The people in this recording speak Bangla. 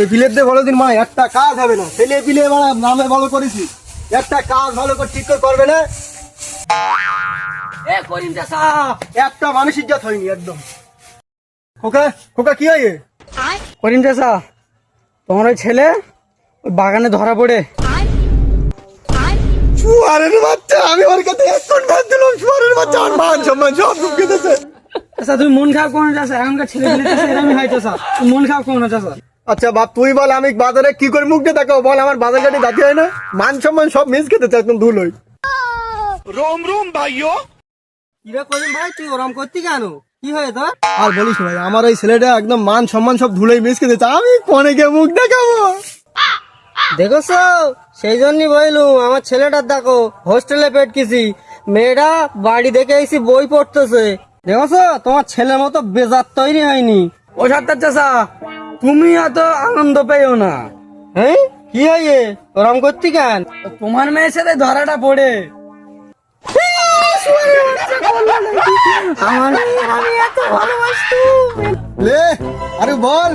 বলো দিন মা একটা কাজ হবে না। ছেলে পিলে মানে নামে ভালো করেছি। একটা কাজ ভালো করে ঠিক করে করবে না। এ করিম চাষা একটা মানুষ ইজ্জত হয়নি একদম। খোকা খোকা কি হয় করিম চাষা তোমার ওই ছেলে ওই বাগানে ধরা পড়ে। শুয়ারের বাচ্চা আমি ওর কাছে এখন ভাত দিলাম শুয়ারের বাচ্চা আমার মান সম্মান সব চাষা তুমি মন খারাপ করো না চাষা এখনকার ছেলে এরমই হয় চাষা মন খারাপ করো না চাষা আচ্ছা বাপ তুই বল আমি বাজারে কি করে মুখ দিয়ে দেখাবো? বল আমার বাজার গাড়ি দাঁড়িয়ে হয় না? মান সম্মান সব মিস খেতে চাই একদম ধুলোই কিরে করিম ভাই তুই ওরম করতি কেন? কি হয়ে তোর? আর বলিস ভাই আমার ওই ছেলেটা একদম মান সম্মান সব ধুলোই মিস খেতে চাই আমি ফোনে গিয়ে মুখ দেখাবো? দেখছ সেই জন্যই বললুম আমার ছেলেটার দেখো হোস্টেলে পেটকেছি মেয়েটা বাড়ি দেখে এসে বই পড়তেছে। দেখছ তোমার ছেলের মতো বেজার তৈরি হয়নি। ও সাত্তার চাষা তুমি এত আনন্দ পেও না। হ্যাঁ কি হয় এ? ওরম করতি কেন? তোমার মেয়ের সাথে ধরাটা পড়ে। আমার আমি এত ভালোবাসতুম লে আরে বল।